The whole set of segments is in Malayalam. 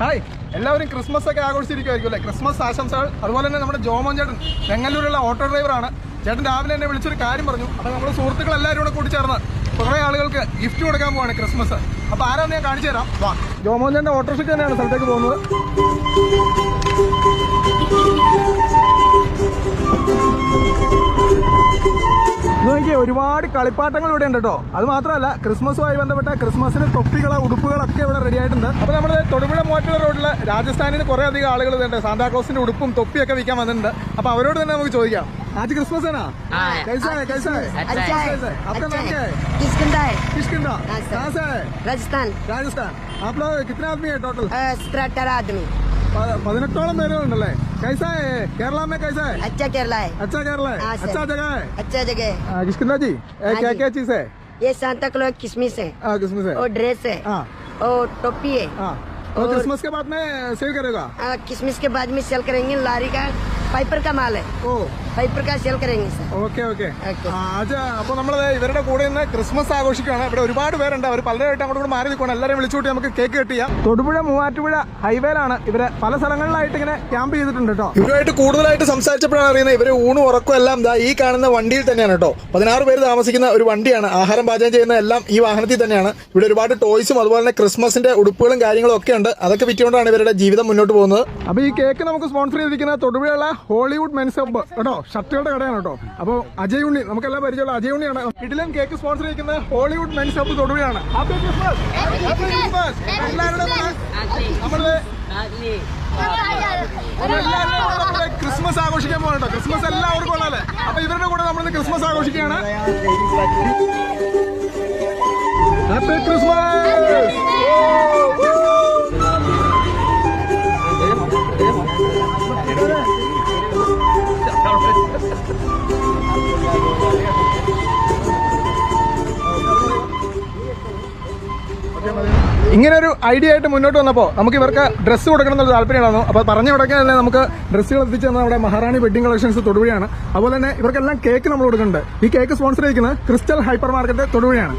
ഹായ് എല്ലാവരും ക്രിസ്മസ് ഒക്കെ ആഘോഷിച്ചിരിക്കുമായിരിക്കും അല്ലേ? ക്രിസ്മസ് ആശംസകൾ. അതുപോലെ തന്നെ നമ്മുടെ ജോമോൻ ചേട്ടൻ ബെങ്ങലൂരുള്ള ഓട്ടോ ഡ്രൈവറാണ്. ചേട്ടൻ രാവിലെ എന്നെ വിളിച്ചൊരു കാര്യം പറഞ്ഞു. അപ്പോൾ നമ്മുടെ സുഹൃത്തുക്കൾ എല്ലാവരും കൂടെ കൂടി ചേർന്ന് കുറേ ആളുകൾക്ക് ഗിഫ്റ്റ് കൊടുക്കാൻ പോവാണ് ക്രിസ്മസ്. അപ്പോൾ ആരാന്ന് ഞാൻ കാണിച്ചു തരാം. വാ. ജോമോൻ ചേട്ടന്റെ ഓട്ടോറിക്ഷയ്ക്ക് തന്നെയാണ് സ്ഥലത്തേക്ക് പോകുന്നത്. നോക്കിയേ ഒരുപാട് കളിപ്പാട്ടങ്ങൾ ഇവിടെ ഉണ്ട് കേട്ടോ അത് മാത്രമല്ല ക്രിസ്മസുമായി ബന്ധപ്പെട്ട ക്രിസ്മസിന് തൊപ്പികൾ ഉടുപ്പുകളൊക്കെ ഇവിടെ റെഡി ആയിട്ടുണ്ട് അപ്പോൾ നമ്മുടെ തൊടുപുഴ മോറ്റുള്ള റോഡിൽ രാജസ്ഥാനിൽ നിന്ന് കുറേ അധികം ആളുകൾ ഇതുണ്ട് സാന്താക്ലോസിന്റെ ഉടുപ്പും തൊപ്പിയൊക്കെ വിൽക്കാൻ വന്നിട്ടുണ്ട് അപ്പോൾ അവരോട് തന്നെ നമുക്ക് ചോദിക്കാം आज क्रिसमस है ना हाँ। कैसा है कैसा है अच्छा है कैसा है आपका अच्छा नाम क्या है है किसकंदा है किशकिंदा हाँ, सर। कहाँ से है राजस्थान राजस्थान आप लोग कितने आदमी है टोटल सत्रह अठारह आदमी പ- പതിനെട്ടോളം പേര് ഉണ്ടല്ലേ कैसा है केरला में कैसा है अच्छा केरला है अच्छा केरला है हाँ, सर। अच्छा जगह है अच्छा जगह है हाँ, किशकिंदा जी ए, हाँ क्या जी। क्या चीज है ये सांता क्लॉज किसमिस है हाँ क्रिसमस है और ड्रेस है हाँ और टोपी है हाँ तो और- क्रिसमस के बाद में सेल करेगा आ, किसमिस के बाद में सेल करेंगे लारी का पाइपर का माल है ഓ ഹരിപ്രകാശ് ഓക്കെ ഓക്കെ. അപ്പൊ നമ്മൾ ഇവരുടെ കൂടെ നിന്ന് ക്രിസ്മസ് ആഘോഷിക്കുകയാണ്. ഇവിടെ ഒരുപാട് പേരുണ്ട്. അവർ പലരുമായിട്ട് അങ്ങോട്ട് മാറി നിൽക്കണം എല്ലാവരും വിളിച്ചുകൂട്ടി നമുക്ക് കേക്ക് കെട്ടിയാ തൊടുപുഴ മൂവാറ്റുപുഴ ഹൈവേയിലാണ് ഇവർ പല സ്ഥലങ്ങളിലായിട്ട് ഇങ്ങനെ ക്യാമ്പ് ചെയ്തിട്ടുണ്ട് കേട്ടോ. ഇവരുമായിട്ട് കൂടുതലായിട്ട് സംസാരിച്ചപ്പോഴാണ് അറിയുന്നത്. ഇവർ ഊണും ഉറക്കും എല്ലാം ദാ ഈ കാണുന്ന വണ്ടിയിൽ തന്നെയാണ് കേട്ടോ. പതിനാറ് പേര് താമസിക്കുന്ന ഒരു വണ്ടിയാണ്. ആഹാരം പാചകം ചെയ്യുന്ന എല്ലാം ഈ വാഹനത്തിൽ തന്നെയാണ്. ഇവിടെ ഒരുപാട് ടോയ്സും അതുപോലെ തന്നെ ക്രിസ്മസിന്റെ ഉടുപ്പുകളും കാര്യങ്ങളും ഒക്കെ ഉണ്ട്. അതൊക്കെ വിറ്റുകൊണ്ടാണ് ഇവരുടെ ജീവിതം മുന്നോട്ട് പോകുന്നത്. അപ്പൊ ഈ കേക്ക് നമുക്ക് സ്പോൺസർ ചെയ്തിരിക്കുന്ന തൊടുപുഴ ഹോളിവുഡ് മെൻസ് ഹബ്ബ്. കേട്ടോ. ഷർട്ടുകളുടെ കടയാണ് കേട്ടോ. അപ്പോൾ അജയ് ഉണ്ണി നമുക്കെല്ലാം പരിചയമുള്ള അജയ് ഉണ്ണിയാണ്. ഇതിലും കേക്ക് സ്പോൺസർ ചെയ്യുന്ന ഹോളിവുഡ് മെൻസ് ഹബ്ബ് തൊടുവയാണ് ഹാപ്പി ക്രിസ്മസ് ഹാപ്പി ക്രിസ്മസ് എല്ലാവരുടെ നമ്മൾ ക്രിസ്മസ് ആഘോഷിക്കാൻ പോകണം കേട്ടോ. ക്രിസ്മസ് എല്ലാവർക്കും ഉള്ളതല്ലേ അപ്പൊ ഇവരുടെ കൂടെ നമ്മൾ ക്രിസ്മസ് ആഘോഷിക്കുകയാണ്. ഹാപ്പി ക്രിസ്മസ് ഇങ്ങനെ ഒരു ഐഡിയ ആയിട്ട് മുന്നോട്ട് വന്നപ്പോൾ നമുക്ക് ഇവർക്ക് ഡ്രസ്സ് കൊടുക്കണം എന്നുള്ള താല്പര്യമായിരുന്നു അപ്പോൾ പറഞ്ഞു കൊടുക്കാനല്ലേ നമുക്ക് ഡ്രസ്സുകൾ എത്തിച്ചു തന്ന നമ്മുടെ മഹാറാണി വെഡിങ് കളക്ഷൻസ് തൊടുപുഴയാണ്. അതുപോലെ തന്നെ ഇവർക്കെല്ലാം കേക്ക് നമ്മൾ കൊടുക്കുന്നുണ്ട്. ഈ കേക്ക് സ്പോൺസർ ചെയ്തിരിക്കുന്നത് ക്രിസ്റ്റൽ ഹൈപ്പർ മാർക്കറ്റ് തൊടുപുഴയാണ്.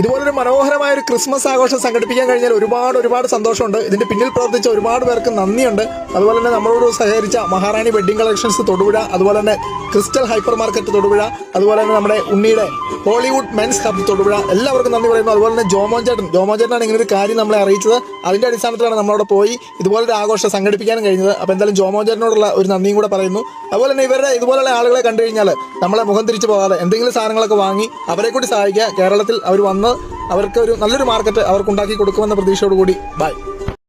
ഇതുപോലൊരു മനോഹരമായ ഒരു ക്രിസ്മസ് ആഘോഷം സംഘടിപ്പിക്കാൻ കഴിഞ്ഞാൽ ഒരുപാട് ഒരുപാട് സന്തോഷമുണ്ട്. ഇതിന്റെ പിന്നിൽ പ്രവർത്തിച്ച ഒരുപാട് പേർക്ക് നന്ദിയുണ്ട്. അതുപോലെ തന്നെ നമ്മളോട് സഹകരിച്ച മഹാറാണി വെഡിങ് കളക്ഷൻസ് തൊടുപുഴ അതുപോലെ തന്നെ ക്രിസ്റ്റൽ ഹൈപ്പർ മാർക്കറ്റ് തൊടുപുഴ അതുപോലെ തന്നെ നമ്മുടെ ഉണ്ണിയുടെ ഹോളിവുഡ് മെൻസ് ഹബ് തൊടുപുഴ എല്ലാവർക്കും നന്ദി പറയുന്നു. അതുപോലെ തന്നെ ജോമോൻ ചേട്ടൻ ജോമോൻ ചേട്ടനാണ് ഇങ്ങനെ ഒരു കാര്യം നമ്മളെ അറിയിച്ചത്. അതിന്റെ അടിസ്ഥാനത്തിലാണ് നമ്മളവിടെ പോയി ഇതുപോലൊരു ആഘോഷം സംഘടിപ്പിക്കാനും കഴിഞ്ഞത്. അപ്പോൾ എന്തായാലും ജോമോൻ ചേട്ടനോടുള്ള ഒരു നന്ദിയും കൂടെ പറയുന്നു. അതുപോലെ തന്നെ ഇവരുടെ ഇതുപോലുള്ള ആളുകളെ കണ്ടു കഴിഞ്ഞാൽ നമ്മളെ മുഖം തിരിച്ചു പോകാതെ എന്തെങ്കിലും സാധനങ്ങളൊക്കെ വാങ്ങി അവരെ കൂടി സഹായിക്കുക. കേരളത്തിൽ അവർ വന്ന് അവർക്ക് ഒരു നല്ലൊരു മാർക്കറ്റ് അവർക്ക് ഉണ്ടാക്കി കൊടുക്കുമെന്ന പ്രതീക്ഷയോടുകൂടി. ബൈ.